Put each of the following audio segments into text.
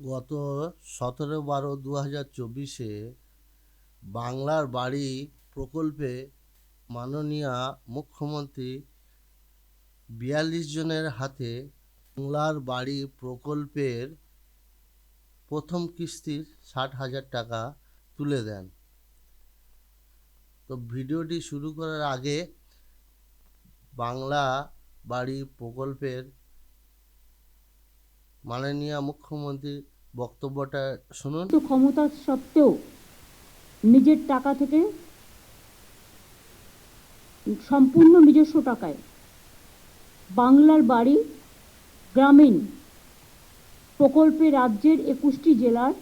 গত সতেরো বারো দু হাজার চব্বিশে বাংলার বাড়ি প্রকল্পে মাননীয়া মুখ্যমন্ত্রী বিয়াল্লিশ জনের হাতে বাংলার বাড়ি প্রকল্পের প্রথম কিস্তির ষাট হাজার টাকা তুলে দেন। তো ভিডিওটি শুরু করার আগে বাংলা বাড়ি প্রকল্পের মাননীয় মুখ্যমন্ত্রীর বক্তব্যটা শুনুন। তো ক্ষমতা সত্ত্বেও নিজের টাকা থেকে সম্পূর্ণ নিজস্ব টাকায় বাংলার বাড়ি গ্রামীণ প্রকল্পে রাজ্যের একুশটি জেলার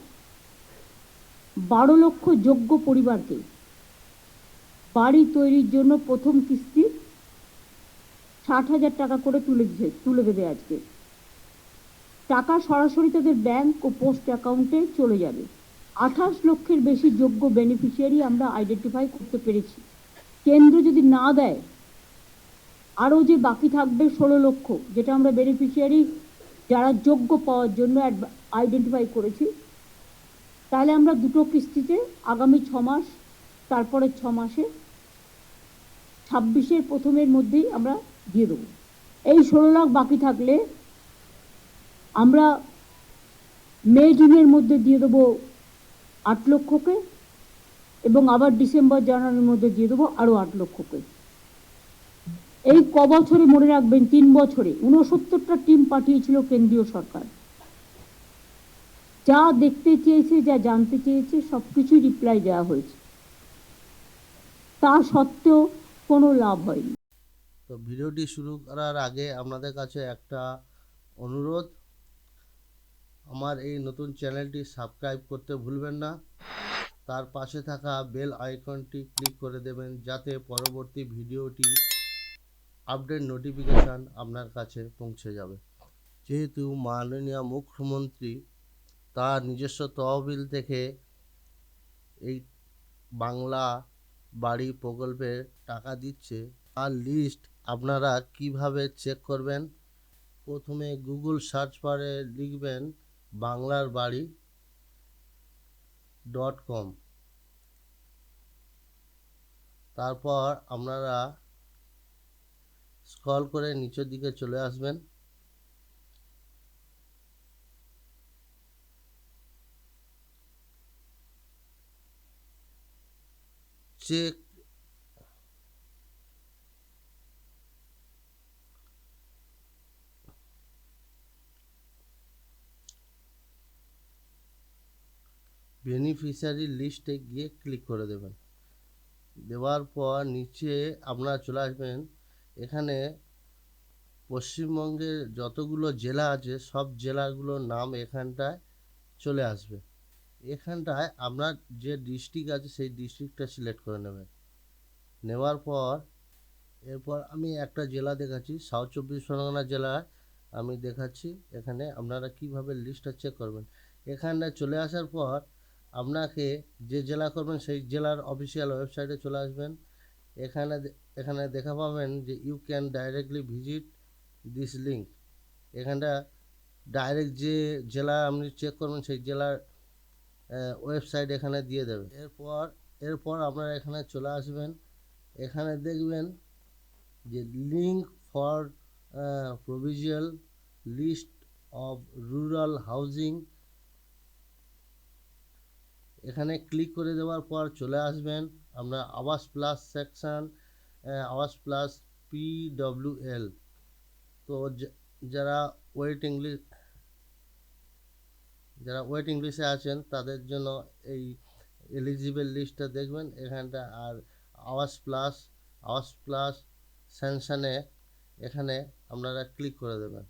বারো লক্ষ যোগ্য পরিবারকে বাড়ি তৈরির জন্য প্রথম কিস্তি ষাট হাজার টাকা করে তুলে দিচ্ছে তুলে দেবে আজকে। টাকা সরাসরি তাদের ব্যাংক ও পোস্ট অ্যাকাউন্টে চলে যাবে। আঠাশ লক্ষের বেশি যোগ্য বেনিফিশিয়ারি আমরা আইডেন্টিফাই করতে পেরেছি। কেন্দ্র যদি না দেয়, আরও যে বাকি থাকবে ষোলো লক্ষ, যেটা আমরা বেনিফিশিয়ারি যারা যোগ্য পাওয়ার জন্য আইডেন্টিফাই করেছি, তাহলে আমরা দুটো কিস্তিতে আগামী ছ মাস তারপরে ছ মাসে ছাব্বিশের প্রথমের মধ্যেই আমরা দিয়ে দেবো। এই ষোলো লাখ বাকি থাকলে আমরা মে, জুনের মধ্যে দিয়ে দেবো আট লক্ষকে এবং আবার ডিসেম্বর, জানুয়ারির মধ্যে দিয়ে দেবো আরও আট লক্ষকে। এই ক বছরে মনে রাখবেন, তিন বছরে ঊনসত্তরটা টিম পাঠিয়েছিল কেন্দ্রীয় সরকার। যা দেখতে চেয়েছে, যা জানতে চেয়েছে সব কিছুই রিপ্লাই দেওয়া হয়েছে। তা সত্ত্বেও কোনো লাভ হয়নি। তো ভিডিওটি শুরু করার আগে আপনাদের কাছে একটা অনুরোধ আমার এই নতুন চ্যানেলটি সাবস্ক্রাইব করতে ভুলবেন না। তার পাশে থাকা বেল আইকনটি ক্লিক করে দেবেন যাতে পরবর্তী ভিডিওটি আপডেট নোটিফিকেশান আপনার কাছে পৌঁছে যাবে। যেহেতু মাননীয় মুখ্যমন্ত্রী তার নিজস্ব তহবিল থেকে এই বাংলা বাড়ি প্রকল্পে টাকা দিচ্ছে, তার লিস্ট আপনারা কীভাবে চেক করবেন? প্রথমে গুগল সার্চ বারে লিখবেন বাংলার বাড়ি ডট কম। তারপর আপনারা স্ক্রল করে নিচের দিকে চলে আসবেন। চেক বেনিফিশিয়ারি লিস্টে গিয়ে ক্লিক করে দেবেন। দেওয়ার পর নিচে আপনারা চলে আসবেন। এখানে পশ্চিমবঙ্গের যতগুলো জেলা আছে, সব জেলাগুলোর নাম এখানটায় চলে আসবে। এখানটায় আপনার যে ডিস্ট্রিক্ট আছে, সেই ডিস্ট্রিক্টটা সিলেক্ট করে নেবেন। নেওয়ার পর, এরপর আমি একটা জেলা দেখাচ্ছি সাউথ চব্বিশ পরগনা জেলায় আমি দেখাচ্ছি। এখানে আপনারা কীভাবে লিস্টটা চেক করবেন। এখানে চলে আসার পর আপনাকে যে জেলা করবেন, সেই জেলার অফিসিয়াল ওয়েবসাইটে চলে আসবেন। এখানে এখানে দেখা পাবেন যে you can directly visit this link এখানটা ডাইরেক্ট যে জেলা আপনি চেক করবেন, সেই জেলার ওয়েবসাইট এখানে দিয়ে দেবে। এরপর এরপর আপনারা এখানে চলে আসবেন। এখানে দেখবেন যে link for provisional list of rural housing এখানে ক্লিক করে দেওয়ার পর চলে আসবেন আমরা Awaas plus section Awaas plus PWL তো যারা ওয়েটিং লিস্ট যারা ওয়েটিং লিস্টে আছেন, তাদের জন্য এই এলিজিবল লিস্টটা দেখবেন। এখানটা আর আওয়াজ প্লাস আওয়াজ প্লাস স্যাংশনে এখানে আপনারা ক্লিক করে দেবেন।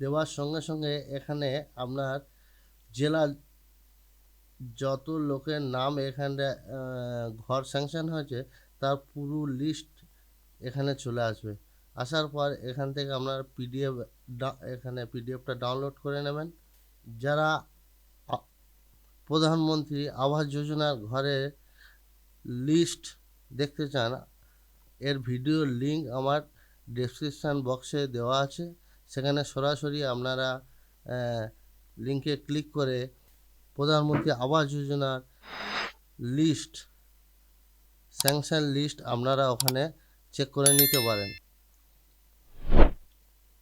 দেওয়ার সঙ্গে সঙ্গে এখানে আপনার জেলা যত লোকের নাম এখানে ঘর স্যাংশন হয়েছে, তার পুরো লিস্ট এখানে চলে আসবে। আসার পর এখান থেকে আপনার পিডিএফ এখানে পিডিএফটা ডাউনলোড করে নেবেন। যারা প্রধানমন্ত্রী আবাস যোজনার ঘরের লিস্ট দেখতে চান, এর ভিডিও লিংক আমার ডেসক্রিপশান বক্সে দেওয়া আছে। সেখানে সরাসরি আপনারা লিঙ্কে ক্লিক করে প্রধানমন্ত্রী আবাস যোজনার লিস্ট স্যাংশন লিস্ট আপনারা ওখানে চেক করে নিতে পারেন।